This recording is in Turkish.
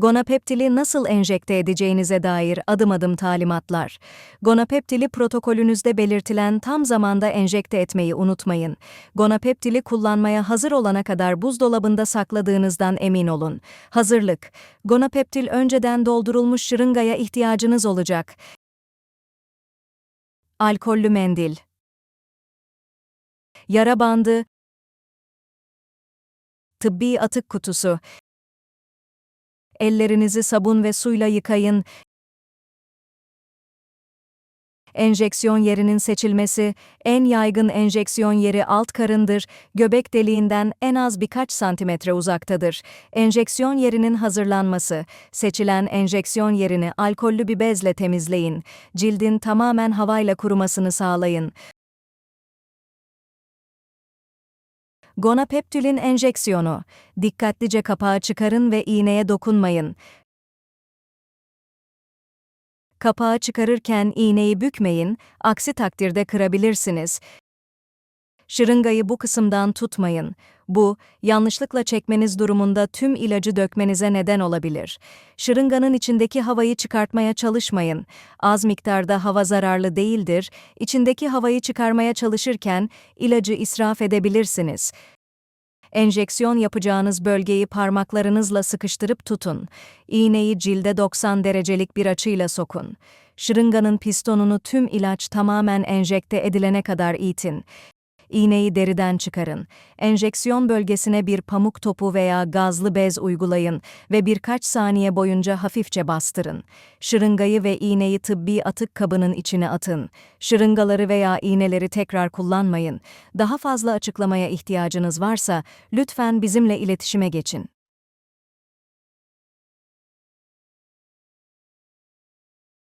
Gonapeptili nasıl enjekte edeceğinize dair adım adım talimatlar. Gonapeptili protokolünüzde belirtilen tam zamanda enjekte etmeyi unutmayın. Gonapeptili kullanmaya hazır olana kadar buzdolabında sakladığınızdan emin olun. Hazırlık. Gonapeptil önceden doldurulmuş şırıngaya ihtiyacınız olacak. Alkollü mendil. Yara bandı. Tıbbi atık kutusu. Ellerinizi sabun ve suyla yıkayın. Enjeksiyon yerinin seçilmesi, en yaygın enjeksiyon yeri alt karındır, göbek deliğinden en az birkaç santimetre uzaktadır. Enjeksiyon yerinin hazırlanması, seçilen enjeksiyon yerini alkollü bir bezle temizleyin. Cildin tamamen havayla kurumasını sağlayın. Gonapeptülin enjeksiyonu. Dikkatlice kapağı çıkarın ve iğneye dokunmayın. Kapağı çıkarırken iğneyi bükmeyin, aksi takdirde kırabilirsiniz. Şırıngayı bu kısımdan tutmayın. Bu, yanlışlıkla çekmeniz durumunda tüm ilacı dökmenize neden olabilir. Şırınganın içindeki havayı çıkartmaya çalışmayın. Az miktarda hava zararlı değildir. İçindeki havayı çıkarmaya çalışırken ilacı israf edebilirsiniz. Enjeksiyon yapacağınız bölgeyi parmaklarınızla sıkıştırıp tutun. İğneyi cilde 90 derecelik bir açıyla sokun. Şırınganın pistonunu tüm ilaç tamamen enjekte edilene kadar itin. İğneyi deriden çıkarın. Enjeksiyon bölgesine bir pamuk topu veya gazlı bez uygulayın ve birkaç saniye boyunca hafifçe bastırın. Şırıngayı ve iğneyi tıbbi atık kabının içine atın. Şırıngaları veya iğneleri tekrar kullanmayın. Daha fazla açıklamaya ihtiyacınız varsa lütfen bizimle iletişime geçin.